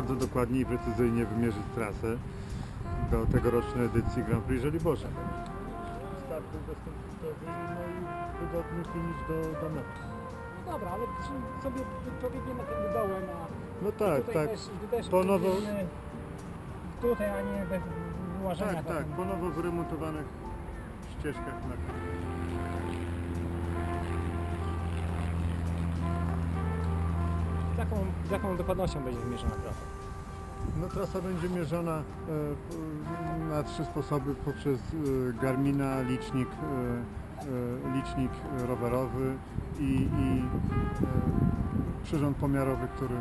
bardzo dokładnie i precyzyjnie wymierzyć trasę do tegorocznej edycji Grand Prix Żoliborza. Start był bezkonfliktowy, no i wygodny finish do, do mety. No dobra, ale czy sobie tym dołem, a No tak, tutaj tak. też, też Po nowo, pobiegniemy tutaj, a nie bez wyłażenia. tak, tak, potem. po nowo wyremontowanych ścieżkach na jaką, jaką dokładnością będzie wymierzona trasa? No trasa będzie mierzona e, na trzy sposoby poprzez e, Garmina, licznik, e, e, licznik rowerowy i, i e, przyrząd pomiarowy, który,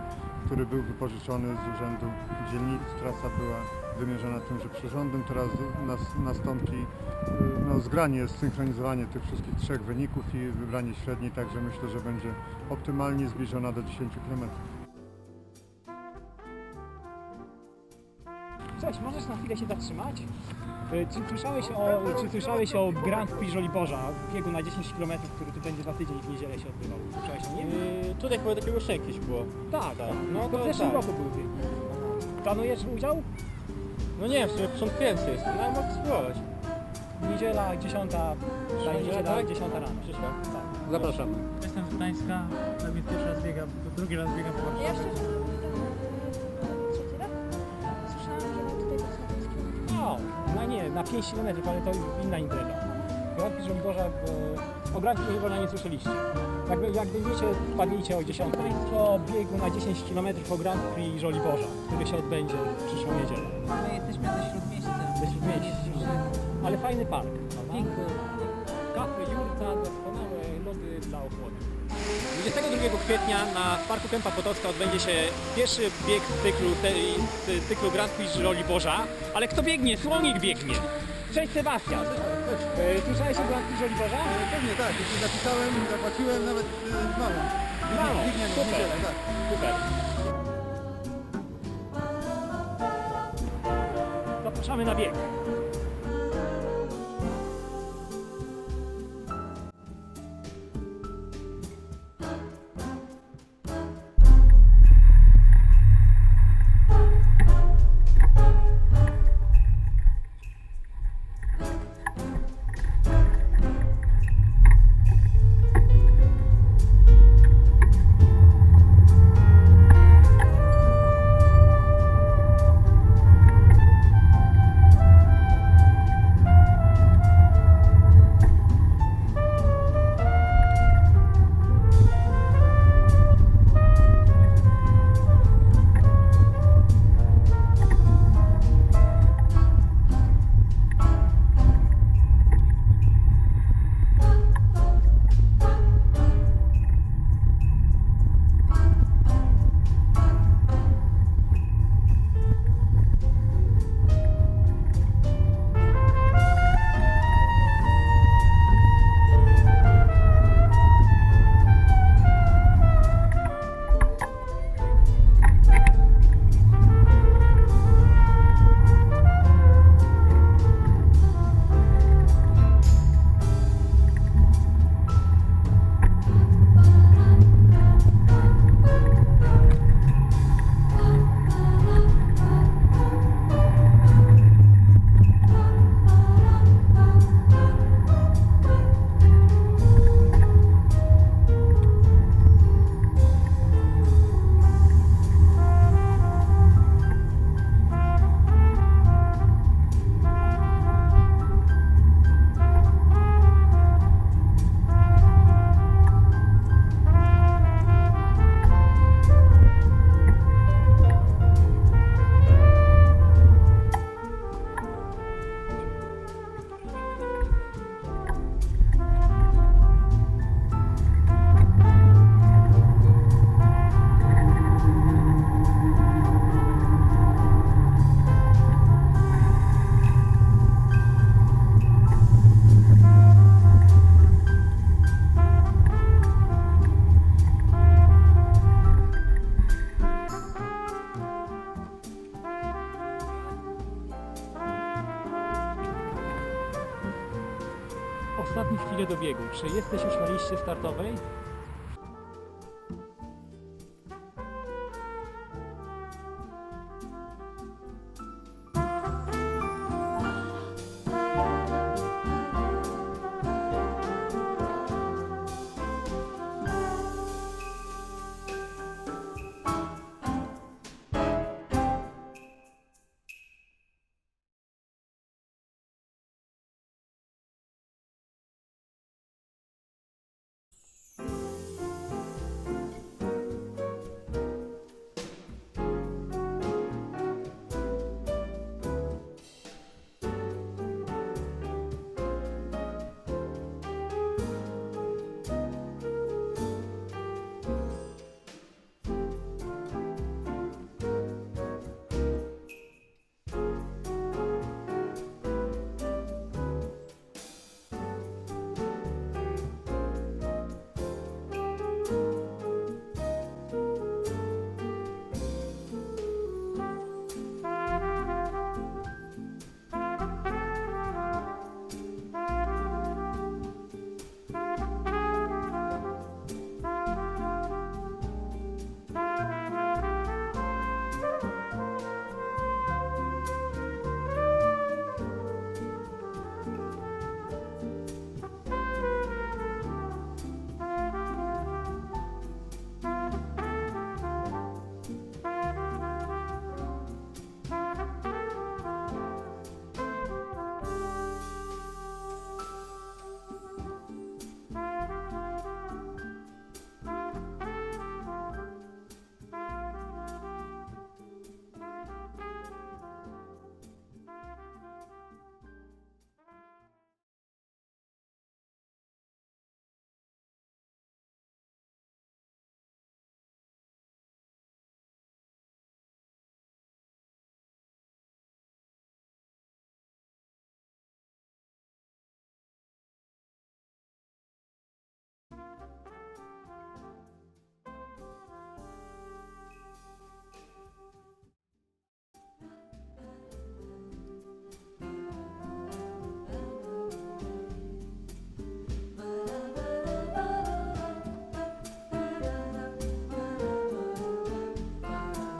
który był wypożyczony z Urzędu Dzielnic. Trasa była wymierzona tymże przyrządem. Teraz nas, nastąpi e, no, zgranie, zsynchronizowanie tych wszystkich trzech wyników i wybranie średniej, także myślę, że będzie optymalnie zbliżona do 10 km. Cześć, możesz na chwilę się zatrzymać? Y, Czy słyszałeś o, czy słyszałeś o Grand Prix Żoliborza, biegu na 10 km, który tu będzie za tydzień w niedzielę się odbywał? Słyszałeś o nim? Yy, tutaj chyba takie ruszenie jakieś było. Tak, No to w zeszłym tak. roku był bieg. Planujesz udział? No nie sumie początkujący jest, no ale mogę spróbować. Niedziela 10, ta Niedziela, niedziela tak? 10 rano. Przyszła? Tak. Zapraszamy. Jestem z Gdańska, nawet pierwszy raz biegam, drugi raz biegam po Ja Warszawie. szczerze mówiąc, trzeci rok. Słyszałam, że tutaj na 5 km. No, no nie, na 5 km, ale to inna impreza. Prix Żoliborza, e, o Prix Żoliborza nie słyszeliście. Jakby, jak będziecie, wpadnijcie o 10 Państwo biegu na 10 km o Grand Prix Żoliborza, który się odbędzie w przyszłą niedzielę. My jesteśmy ze Śródmieścia. Ze Śródmieścia. Ale fajny park. Piękny. Kafe, jurta, doskonałe lody dla ochłody. 22 kwietnia na Parku Kępa Potocka odbędzie się pierwszy bieg cyklu, ty- cyklu Grand Prix Żoliborza. Ale kto biegnie? Słownik biegnie. Cześć Sebastian. E, Słyszałeś o Prix Żoliborza? Pewnie tak, się zapisałem, zapłaciłem nawet z mamą. Mamą, Biegniemy w super. niedzielę, tak. Super. Zapraszamy na bieg. Chwile do biegu. Czy jesteś już na liście startowej?